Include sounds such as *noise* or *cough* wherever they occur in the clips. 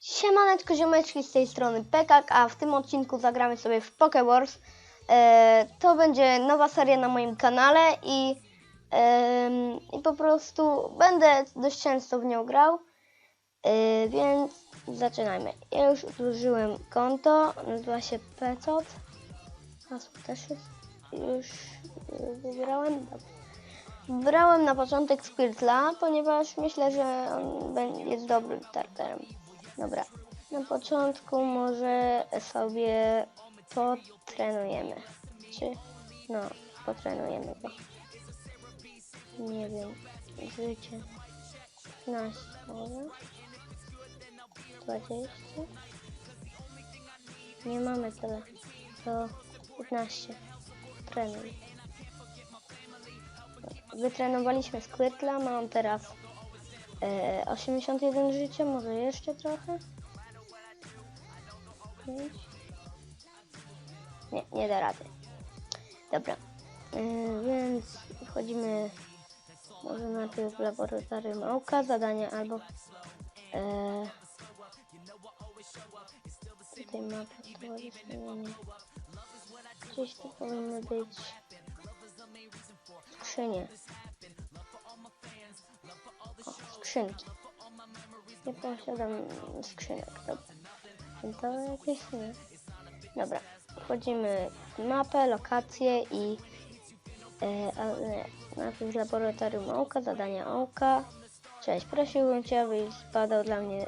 Siemaneczko ziomeczki z tej strony Pekak, a w tym odcinku zagramy sobie w Poké Wars. E, to będzie nowa seria na moim kanale i, em, i po prostu będę dość często w nią grał, e, więc zaczynajmy. Ja już użyłem konto, nazywa się Pecot. Hasło też jest, już e, wybrałem. Wybrałem na początek Squirtla, ponieważ myślę, że on jest dobrym starterem. Dobra, na początku może sobie potrenujemy. Czy? No, potrenujemy go. Nie wiem, życie. 15 może? 20? Nie mamy tyle. To 15. Trenuj. Wytrenowaliśmy Squirtla, mam teraz e, 81 życia, może jeszcze trochę? 5? Nie, nie da rady. Dobra, e, więc wchodzimy może najpierw w laboratorium Ołka, zadanie albo e, tutaj mapa stowarzyszenia. Gdzieś tu powinny być skrzynie. Skrzynki. Nie posiadam skrzynek. Dobra. To jakieś nie. Dobra. Wchodzimy w mapę, lokację i e, a, nie, najpierw laboratorium Ołka, zadania Ołka. Cześć, prosiłbym Cię, abyś zbadał dla mnie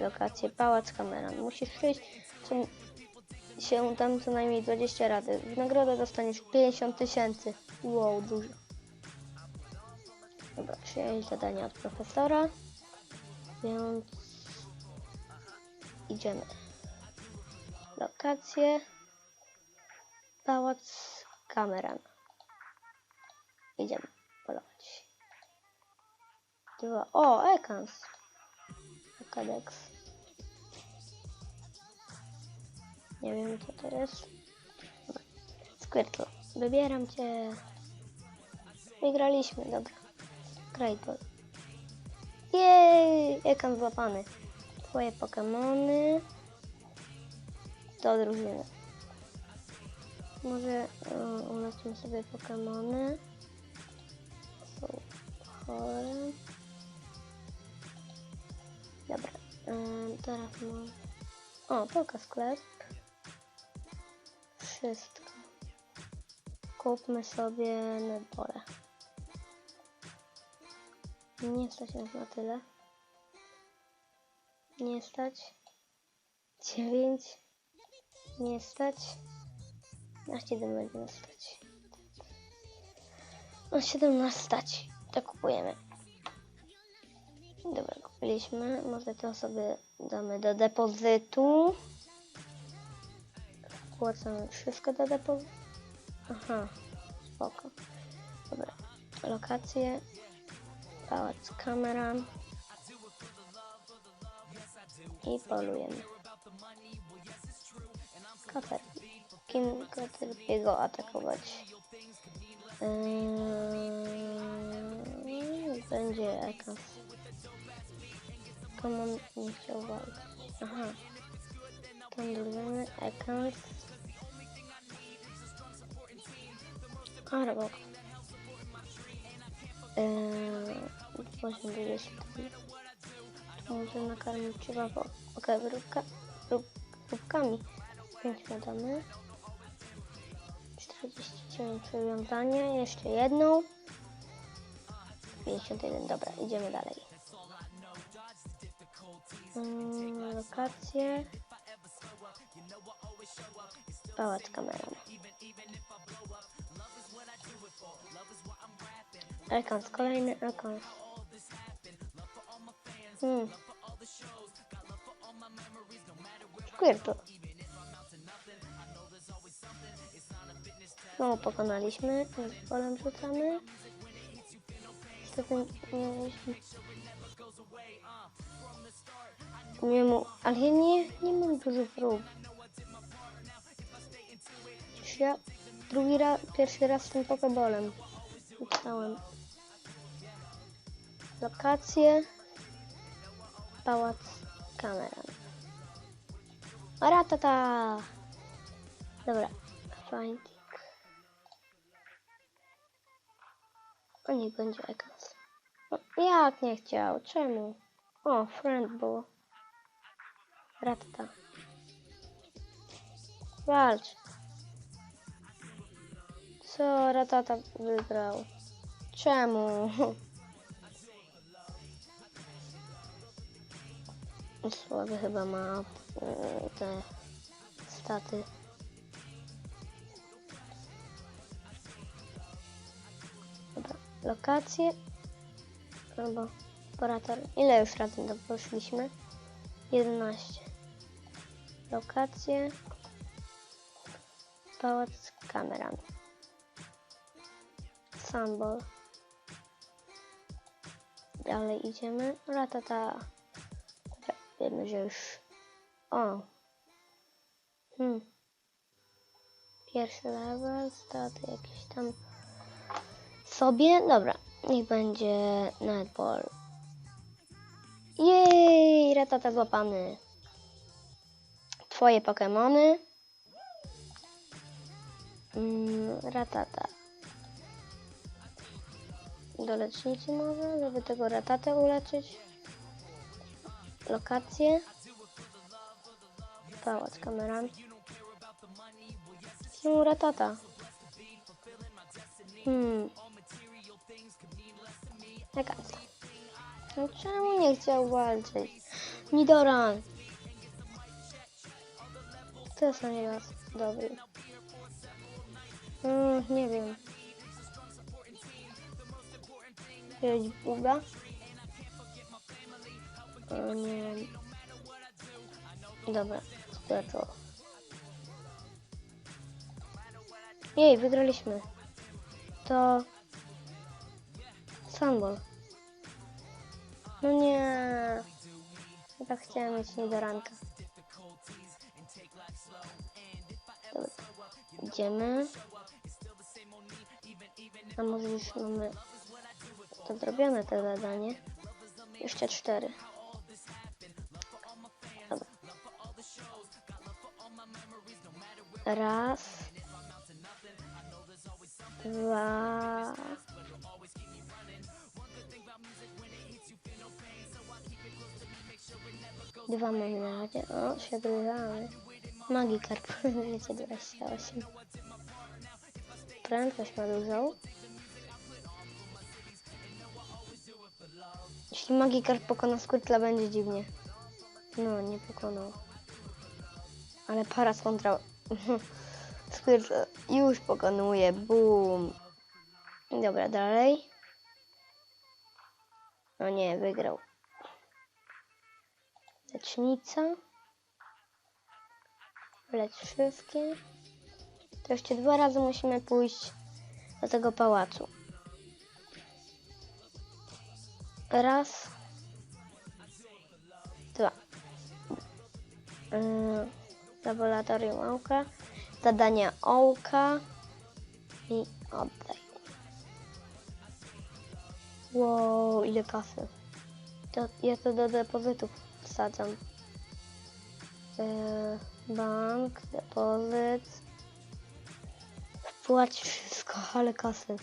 lokację Pałac Kameran. Musisz przyjść co, się tam co najmniej 20 razy. W nagrodę dostaniesz 50 tysięcy. Wow, dużo. Dobra, przyjąć zadanie od profesora. Więc idziemy. Lokacje. Pałac Kameran. Idziemy polować. Dwa. O, Ekans. Akadex. Nie wiem co to jest. Squirtle. Wybieram cię. Wygraliśmy, dobra. Ball. Jej! Ekan złapany. Twoje Pokemony. Do drużyny. Może um, ulecimy sobie Pokemony. Są chore. Dobra. Um, teraz mam... O, pokaz sklep. Wszystko. Kupmy sobie netbole. Nie stać nas na tyle. Nie stać. Dziewięć. Nie stać. Na siedem będzie nas stać. Na siedem nas stać. To kupujemy. Dobra, kupiliśmy. Może to sobie damy do depozytu. Wpłacamy wszystko do depozytu. Aha, spoko. Dobra, lokacje. Pałac kamera. I polujemy. Kater. Kim go atakować? Yy, będzie Ekas. Komu nie chciał walczyć? Aha. Tam drużyny Ekas. Arbok. Eee, 80 To może nakarmić trzeba po... Okej, okay, próbkami. 5 damy. 49 przywiązania. Jeszcze jedną. 51. Dobra, idziemy dalej. Mm, lokacje. Pałac kamerą. Ekans, kolejny ekans. Hmm. Znowu pokonaliśmy, tym polem rzucamy. Nie. Nie mu, ale ja nie, nie mam dużo prób. Ja drugi raz, pierwszy raz z tym pokebolem. Dostałem lokacje, pałac kameran. Ratata! Dobra, find. O niech będzie ekran. No, jak nie chciał? Czemu? O, friend było. Ratata. Walcz. Co Ratata wygrał? Czemu? *laughs* Słaby chyba ma e, te staty. Dobra, lokacje. Albo operator. Ile już razy to poszliśmy? 11. Lokacje. Pałac z kamerami. Sambol. Dalej idziemy. Ratata. Wiemy, że już... O. Hmm. Pierwszy level, staty jakieś tam sobie. Dobra, niech będzie netball. Jej, ratata złapany. Twoje Pokemony. Mm, ratata. Do lecznicy może, żeby tego ratatę uleczyć. Lokacje. Pałac kamerami. Znowu ratata. Hmm. Jaka to? No czemu nie chciał walczyć? Nidoran. To jest nie raz dobry. Mm, nie wiem. Jakieś buga? Nie. Dobra, starczyło. Jej, wygraliśmy. To... Sandball. No nie. Ja tak chciałem mieć niedoranka. Dobra. Idziemy. A może już mamy to zrobione to zadanie? Jeszcze cztery. Raz. Dwa. Dwa mamy na razie. O, się zbliżamy. Magikarp 228. Prędkość ma dużą. Jeśli Magikarp pokona Squirtla, będzie dziwnie. No, nie pokonał. Ale Parascontra... *laughs* Squirtl już pokonuje. Boom. Dobra, dalej. No nie, wygrał. Lecznica. Lecz wszystkie. To jeszcze dwa razy musimy pójść do tego pałacu. Raz. Dwa. Yy, laboratorium ołka. Zadania ołka. I oddaj. Wow, ile kasy. To, ja to do depozytów wsadzam. Yy, bank, depozyt. Wpłać wszystko, ale kasy.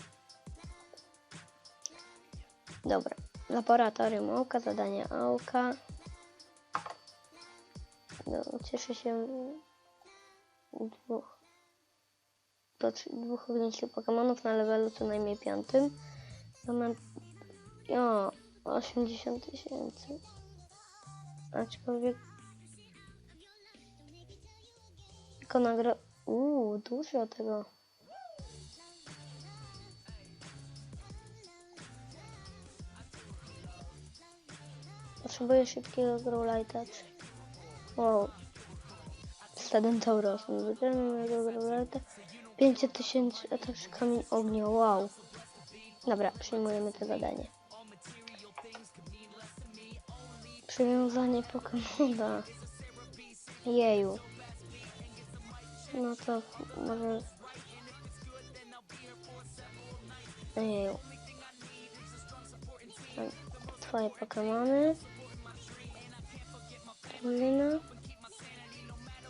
Dobra. Laboratorium ołka, zadania ołka. No, cieszę się dwóch do dwóch ogniskich Pokemonów na levelu co najmniej piątym. Ja mam o, 80 tysięcy. Aczkolwiek tylko nagro... Uuu, dużo tego. Potrzebuję szybkiego Growlite'a. Wow. Stadem Taurosem. Wybieram mojego Growlite'a. 500 tysięcy atak z kamień ognia. Wow. Dobra, przyjmujemy to zadanie. Przywiązanie Pokemona. Jeju. No to może... Jeju. Twoje Pokemony. Tulina.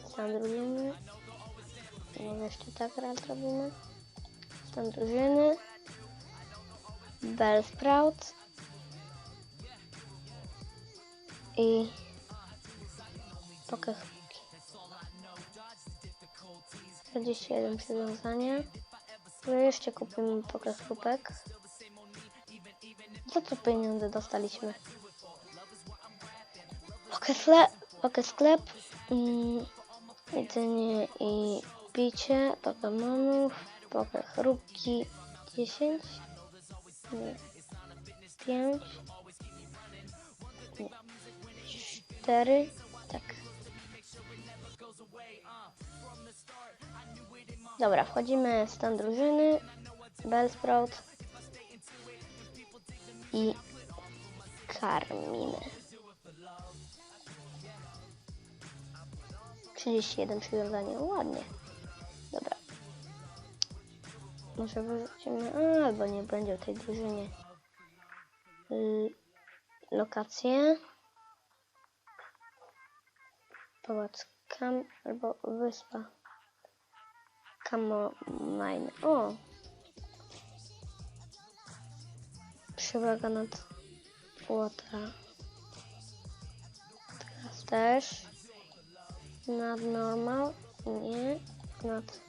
Stan drużyny. Może jeszcze tak raz robimy. Stan drużyny. Bell Sprout. I Pokechówki. 41 przywiązania. Wreszcie kupimy pokechówek. Za co pieniądze dostaliśmy? Pokesle, pokesklep. Mm, jedzenie i picie. Pokemonów. Pokechrupki. 10. Nie. 5. Nie. 4. Tak. Dobra, wchodzimy w stan drużyny. Bellsprout. I karmimy. 31 przywiązania, ładnie. Dobra. Może wyrzucimy, a, albo nie będzie w tej drużynie. L- lokacje. Pałac Kam albo wyspa. Kamomine. O! Przewaga nad Łotra. Teraz też. Nad normal. Nie. Nad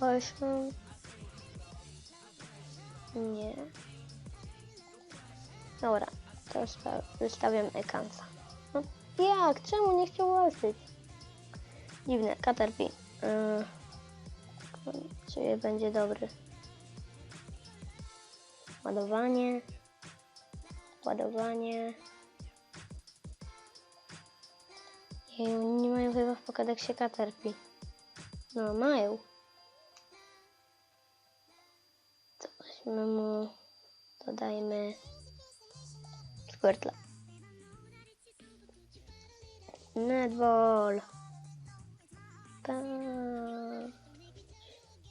potion. Nie. Dobra. To wysta- wystawiam ekansa. No jak? Czemu nie chciał łączyć? Dziwne. Caterpie. Yy. Ciebie będzie dobry. Ładowanie. Ładowanie. Jej, oni nie mają chyba w pokadeksie Caterpie. No, mają. To weźmy mu... Dodajmy... Squirtle. Netball. Pa...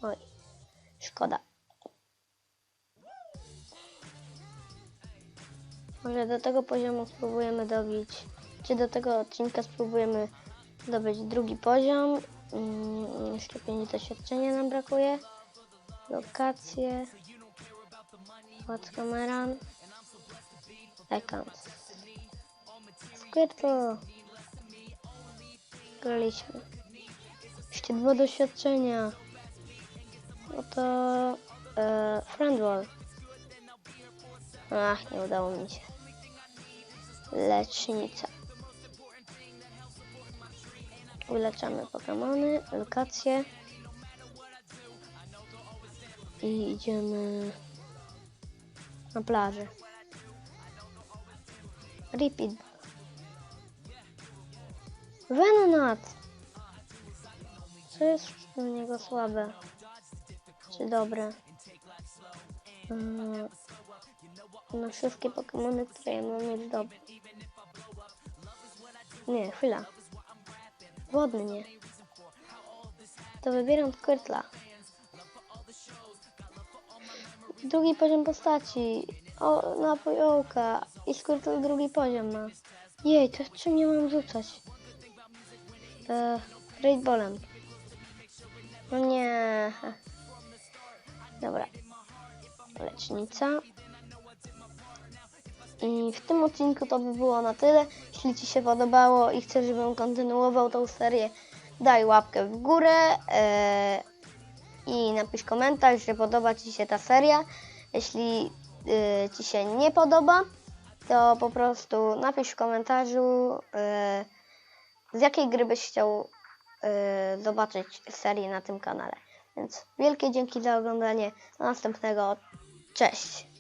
Oj, szkoda. Może do tego poziomu spróbujemy dobić, czy do tego odcinka spróbujemy zdobyć drugi poziom. Mm, jeszcze 5 doświadczenia nam brakuje. Lokacje. What's kameran? I can't. Squirtle. Graliśmy. Jeszcze dwa doświadczenia. No to e, Friendwall. Ach, nie udało mi się. Lecznica. Uleczamy Pokemony, lokacje. I idziemy na plażę. Repeat. Venonat! Co jest u niego słabe? Czy dobre? Mm, No wszystkie Pokemony, które ja mam jest dobre. Nie, chwila. Wodny. To wybieram Squirtla. Drugi poziom postaci. O, napój ołka. I Squirtle drugi poziom ma. Jej, to czym nie mam rzucać? E, Great Ballem. No nie. Dobra. Lecznica. I w tym odcinku to by było na tyle. Jeśli Ci się podobało i chcesz, żebym kontynuował tą serię, daj łapkę w górę e, i napisz komentarz, że podoba Ci się ta seria. Jeśli e, Ci się nie podoba, to po prostu napisz w komentarzu, e, z jakiej gry byś chciał zobaczyć serię na tym kanale. Więc wielkie dzięki za oglądanie. Do następnego. Cześć!